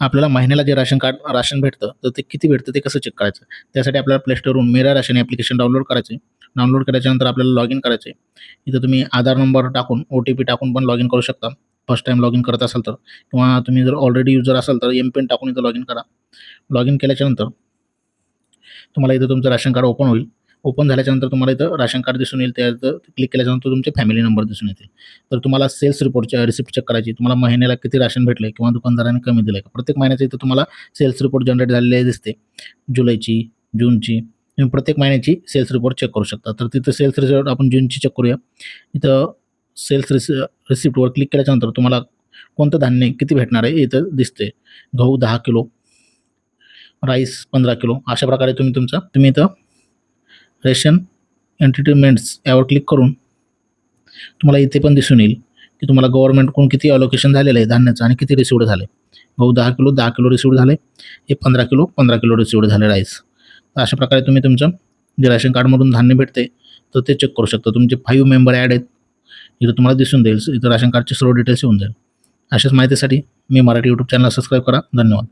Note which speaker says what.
Speaker 1: आपल्याला महिन्याला जे राशन कार्ड राशन भेटतं तर ते किती भेटतं ते कसं चेक करायचं? त्यासाठी आपल्याला प्लेस्टोरवरून मेरा राशन ॲप्लिकेशन डाउनलोड करायचे डाउनलोड केल्याच्यानंतर आपल्याला लॉग इन करायचे इथं तुम्ही आधार नंबर टाकून ओ टी पी टाकून पण लॉग इन करू शकता. फर्स्ट टाईम लॉग इन करत असाल तर. किंवा तुम्ही जर ऑलरेडी युजर असाल तर एम पिन टाकून इथं लॉग इन करा. लॉग इन केल्याच्यानंतर तुम्हाला इथं तुमचं राशन कार्ड ओपन होईल. ओपन झाल्याच्यानंतर तुम्हाला इथं राशन कार्ड दिसून येईल. त्याचं क्लिक केल्याच्यानंतर तुमचे फॅमिली नंबर दिसून येतील. तर तुम्हाला सेल्स रिपोर्टच्या रिसिप्ट चेक करायची. तुम्हाला महिन्याला किती राशन भेटलं किंवा दुकानदाराने कमी दिलं का? प्रत्येक महिन्याचं इथं तुम्हाला सेल्स रिपोर्ट जनरेट झालेले दिसते. जुलैची जूनची तुम्ही प्रत्येक महिन्याची सेल्स रिपोर्ट चेक करू शकता. तर तिथं सेल्स रिपोर्ट आपण जूनची चेक करूया. इथं सेल्स रिसि रिसिप्टवर क्लिक केल्याच्यानंतर तुम्हाला कोणतं धान्य किती भेटणार आहे इथं दिसते गहू दहा किलो राईस पंधरा किलो अशा प्रकारे तुम्ही तुमचं तुम्ही इथं रेशन एंटरटेनमेंट्स यावर क्लिक करून तुम्हाला इथे पण दिसून येईल की तुम्हाला गव्हर्नमेंटकडून किती अलोकेशन झालेलं आहे धान्याचं आणि किती रिसिवड झाले गहू दहा किलो दहा किलो रिसिवड झाले हे पंधरा किलो पंधरा किलो रिसिवड झाले राईस तर अशा प्रकारे तुम्ही तुमचं जे राशन कार्डमधून धान्य भेटते तर ते चेक करू शकता. तुमचे फाईव्ह मेंबर ॲड आहेत. इथं तुम्हाला दिसून देईल इथं राशन कार्डचे सर्व डिटेल्स येऊन जाईल. अशाच माहितीसाठी मी मराठी यूट्यूब चॅनल सबस्क्राईब करा. धन्यवाद.